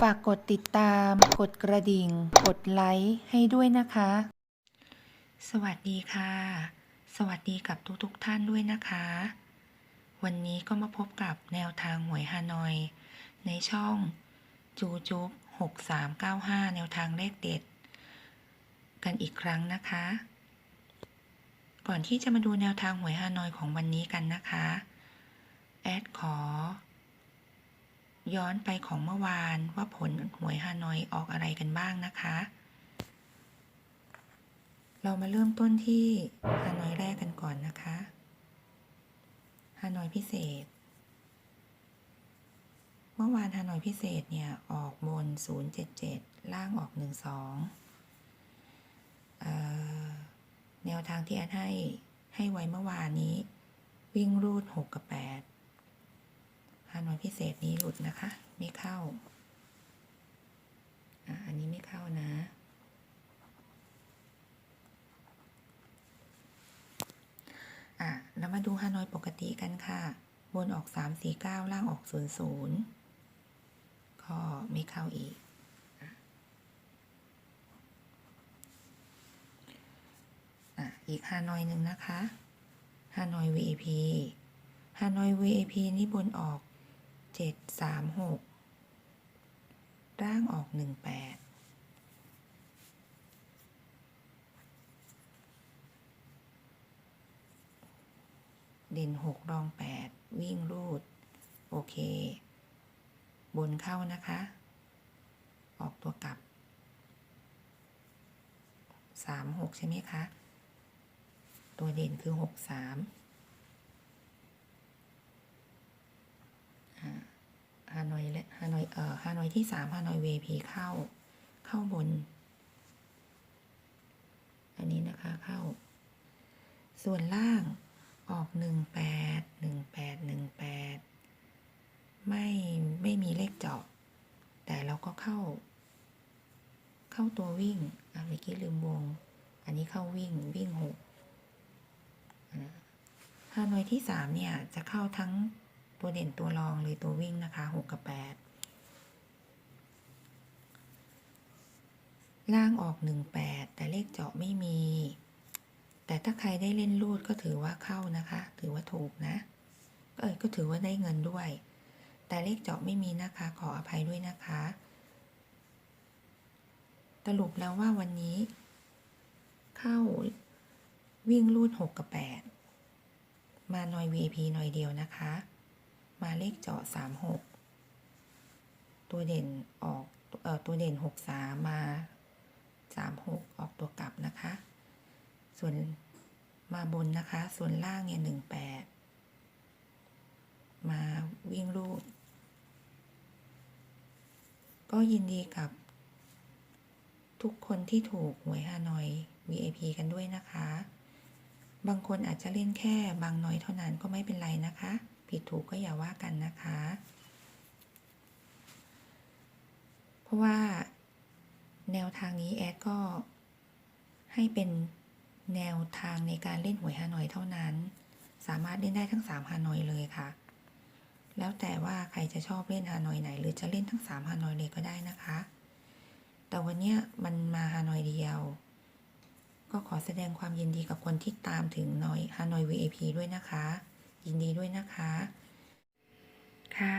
ฝากกดติดตาม กดกระดิ่ง กดไลค์ให้ด้วยนะคะ สวัสดีค่ะ สวัสดีกับทุกๆทท่านด้วยนะคะ วันนี้ก็มาพบกับแนวทางหวยฮานอย ในช่องจูจุ๊บ6395 แนวทางเลขเด็ด กันอีกครั้งนะคะ ก่อนที่จะมาดูแนวทางหวยฮานอยของวันนี้กันนะคะ แอดขอ ย้อนไปของเมื่อวานว่าผลหวยฮานอยออกอะไรกันบ้างนะคะ เรามาเริ่มต้นที่ฮานอยแรกกันก่อนนะคะฮานอยพิเศษ เมื่อวานฮานอยพิเศษเนี่ยออกบน 077 ล่างออก 12เอ่อแนวทางที่แอดให้ให้ไว้เมื่อวานนี้ วิ่งรูด 6 กับ 8 ฮานอยพิเศษนี้หลุดนะคะ ไม่เข้าอะอันนี้ไม่เข้านะ อะแล้วมาดูฮานอยปกติกันค่ะ บนออก 3 4 9 ล่างออก 0 0 ก็ไม่เข้าอีก อะ อีกฮานอยหนึ่งนะคะฮานอย VAP ฮานอย VAP นี่บนออก เจ็ดสามหกร่างออกหนึ่งแปดเด่นหกรองแปดวิ่งรูด โอเค บนเข้านะคะ ออกตัวกลับสามหกใช่ไหมคะ ตัวเด่นคือหกสาม ฮานอยและฮานอยเอ่อฮานอยที่สามฮานอยเวพีเข้า เข้าบน อันนี้นะคะเข้า ส่วนล่างออกหนึ่งแปดหนึ่งแปดหนึ่งแปดไม่ไม่มีเลขเจาะ แต่เราก็เข้า เข้าตัววิ่งอะเมื่อกี้ลืมวง อันนี้เข้าวิ่งวิ่งหกฮานอยที่สามเนี่ยจะเข้าทั้ง ตัวเด่นตัวรองเลยตัววิ่งนะคะหกกับแปดล่างออกหนึ่งแปดแต่เลขเจาะไม่มี แต่ถ้าใครได้เล่นรูดก็ถือว่าเข้านะคะ ถือว่าถูกนะเออก็ถือว่าได้เงินด้วย แต่เลขเจาะไม่มีนะคะ ขออภัยด้วยนะคะ สรุปแล้วว่าวันนี้ เข้าวิ่งรูดหกกับแปดมาหน่อย VIP หน่อยเดียวนะคะ มาเลขเจาะสามหกตัวเด่นออกเอ่อตัวเด่นหกสามมาสามหกออกตัวกลับนะคะ ส่วนมาบนนะคะ ส่วนล่างเนี่ยหนึ่งแปดมาวิ่งรูดก็ยินดีกับทุกคนที่ถูกหวยฮานอย VIP กันด้วยนะคะ บางคนอาจจะเล่นแค่บางน้อยเท่านั้นก็ไม่เป็นไรนะคะ ผิดถูกก็อย่าว่ากันนะคะ เพราะว่าแนวทางนี้แอดก็ให้เป็นแนวทางในการเล่นหวยฮานอยเท่านั้น สามารถเล่นได้ทั้ง 3ฮานอยเลยค่ะ แล้วแต่ว่าใครจะชอบเล่นฮานอยไหน หรือจะเล่นทั้ง 3ฮานอยเลยก็ได้นะคะ แต่วันนี้มันมาฮานอยเดียว ก็ขอแสดงความยินดีกับคนที่ตามถึงนอยฮานอย VIP ด้วยนะคะ ยินดีด้วยนะคะ ค่ะ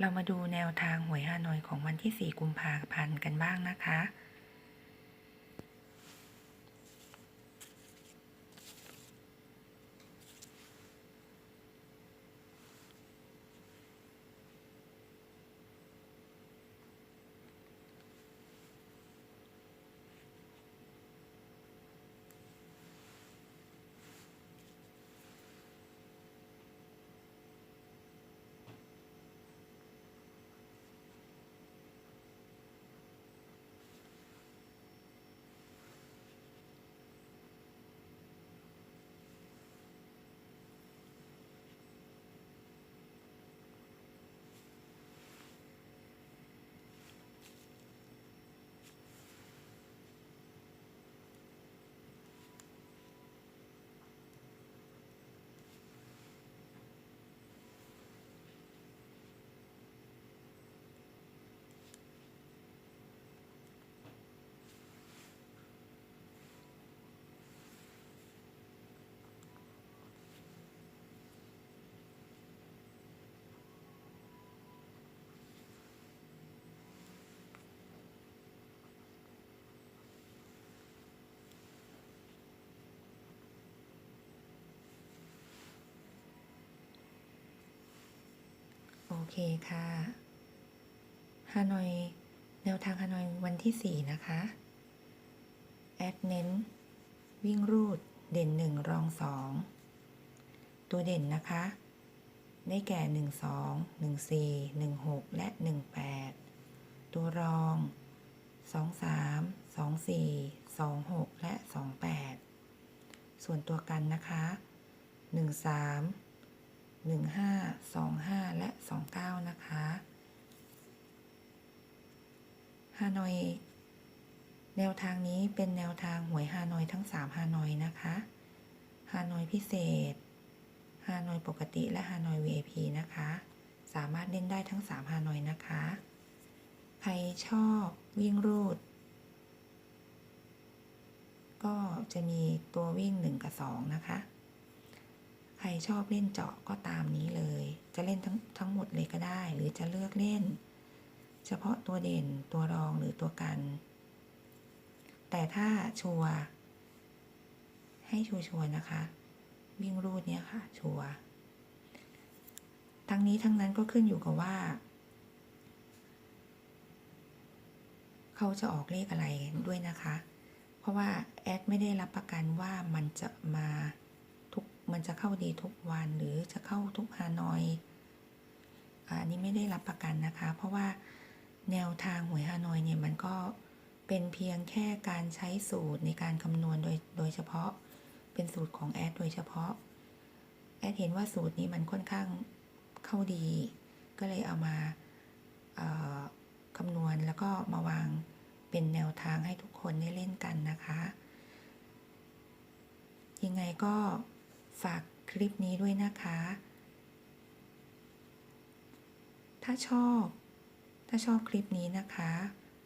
เรามาดูแนวทางหวยฮานอยของวันที่ 4 กุมภาพันธ์กันบ้างนะคะ เคค่ะฮานอยแนวทางฮานอยวันที่ 4 นะคะ แอดเน้น วิ่งรูดเด่น 1 รอง 2 ตัวเด่นนะคะ ได้แก่ 1 2 1 4 1 6 และ 18 ตัวรอง 2 3 2 4 2 6 และ 28 ส่วนตัวกันนะคะ 1 1 5 2 5 และ 29 นะคะฮานอย แนวทางนี้เป็นแนวทางหวยฮานอยทั้ง 3 ฮานอยนะคะฮานอยพิเศษฮานอยปกติและฮานอย VIP นะคะ สามารถเล่นได้ทั้ง 3 ฮานอยนะคะ ใครชอบวิ่งรูด ก็จะมีตัววิ่ง 1 กับ 2 นะคะ ชอบเล่นเจาะก็ตามนี้เลย จะเล่นทั้งทั้งหมดเลยก็ได้ หรือจะเลือกเล่น เฉพาะตัวเด่นตัวรองหรือตัวกัน แต่ถ้าชัวให้ชัวร์ๆนะคะ วิ่งรูดเนี่ยค่ะ ชัวทั้งนี้ทั้งนั้นก็ขึ้นอยู่กับว่า เขาจะออกเลขอะไรด้วยนะคะ เพราะว่าแอดไม่ได้รับประกันว่ามันจะมา มันจะเข้าดีทุกวันหรือจะเข้าทุกฮานอยอันนี้ไม่ได้รับประกันนะคะ เพราะว่าแนวทางหวยฮานอยเนี่ยมันก็เป็นเพียงแค่การใช้สูตรในการคำนวณโดยโดยเฉพาะเป็นสูตรของแอดโดยเฉพาะ แอดเห็นว่าสูตรนี้มันค่อนข้างเข้าดี ก็เลยเอามาคำนวณแล้วก็มาวางเป็นแนวทางให้ทุกคนได้เล่นกันนะคะ ยังไงก็ ฝากคลิปนี้ด้วยนะคะ ถ้าชอบ ถ้าชอบคลิปนี้นะคะ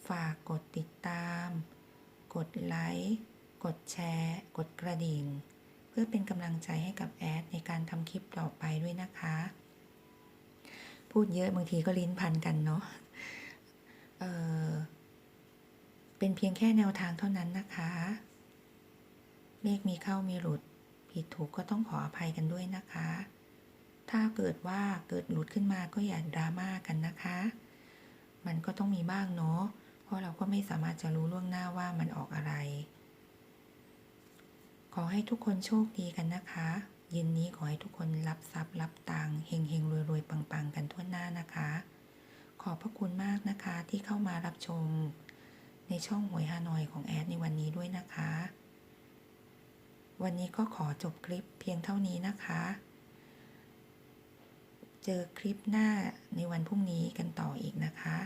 ฝากกดติดตาม กดไลค์ กดแชร์ กดกระดิ่ง เพื่อเป็นกำลังใจให้กับแอดในการทำคลิปต่อไปด้วยนะคะ พูดเยอะบางทีก็ลิ้นพันกันเนาะเออเป็นเพียงแค่แนวทางเท่านั้นนะคะ เลขมีเข้ามีหลุด ผิดถูกก็ต้องขออภัยกันด้วยนะคะ ถ้าเกิดว่าเกิดหลุดขึ้นมาก็อย่าดราม่ากันนะคะ มันก็ต้องมีบ้างเนาะ เพราะเราก็ไม่สามารถจะรู้ล่วงหน้าว่ามันออกอะไร ขอให้ทุกคนโชคดีกันนะคะเย็นนี้ขอให้ทุกคนรับทรัพย์รับตังค์เฮงเฮงรวยรวยปังปังกันทั่วหน้านะคะ ขอบพระคุณมากนะคะที่เข้ามารับชม ในช่องหวยฮานอยของแอดในวันนี้ด้วยนะคะ วันนี้ก็ขอจบคลิปเพียงเท่านี้นะคะ เจอคลิปหน้าในวันพรุ่งนี้กันต่ออีกนะคะ